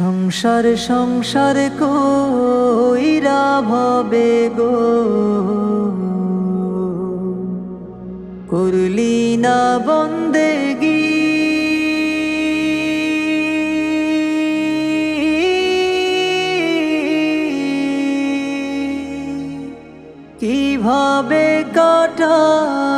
সংসার সংসার কইরা ভবে গো। করলি না বন্দেগি কীভাবে কাটাইবি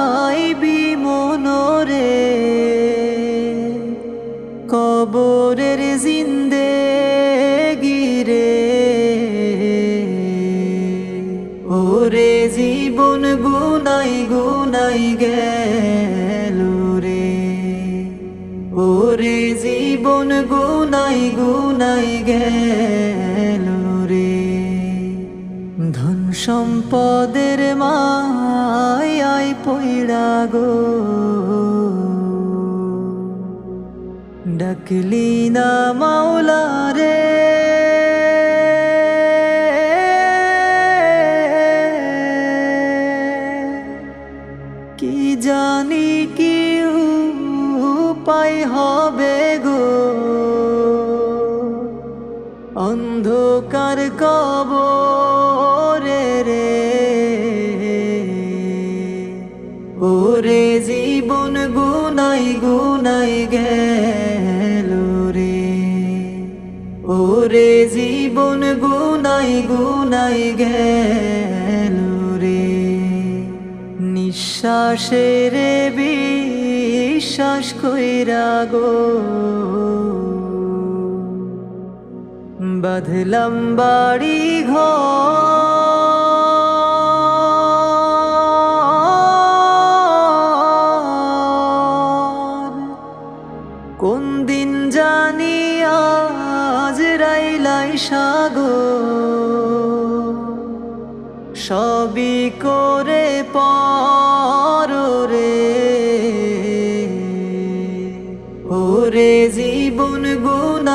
জীবন গুনাই গুনাই গেল রে। ওরে জীবন গুনাই গুনাই গেল রে। ধন সম্পদের মায় পইড়া গো। ডাকলি না মাওলা রে। উপায় হবে গো। অন্ধকার কবরে রে। ওরে জীবন গুনাই গুনাই গেল রে। ওরে জীবন গুনাই গুনাই গেল রে। নিঃশ্বাসের বিশ্বাস কইরা গো। বাঁধলাম বাড়ি ঘর কোন দিন জানি আজ রাইলাই সাগো সবই করে পর রে।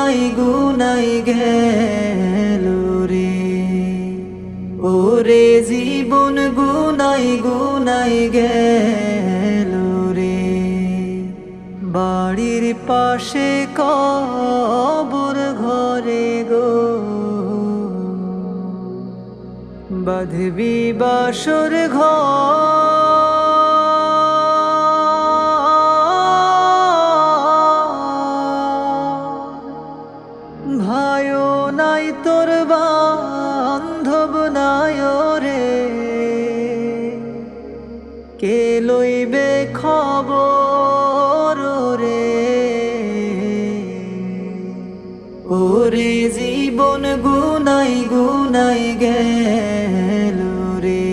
গুনাই গুনাই গেল রে। ওরে জীবন গুনাই গুনাই গেল রে। বাড়ির পাশে কবর ঘরে গো। বাঁধবি বাসর ঘর তোর বান্ধব নাই রে কে লইবে খবর রে? ওরে জীবন গুনাই গুনাই গেল রে।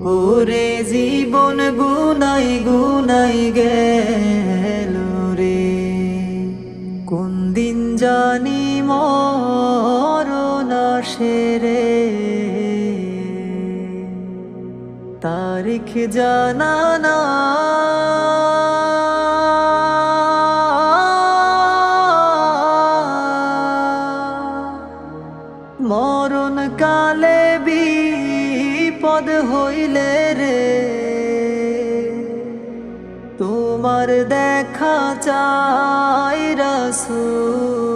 ওরে জীবন গুনাই গুনাই গেল মরণ সেরে। তারিখ জানা না। মরণ কালে বিপদ হইলে রে। তোমার দেখা চাই রাসু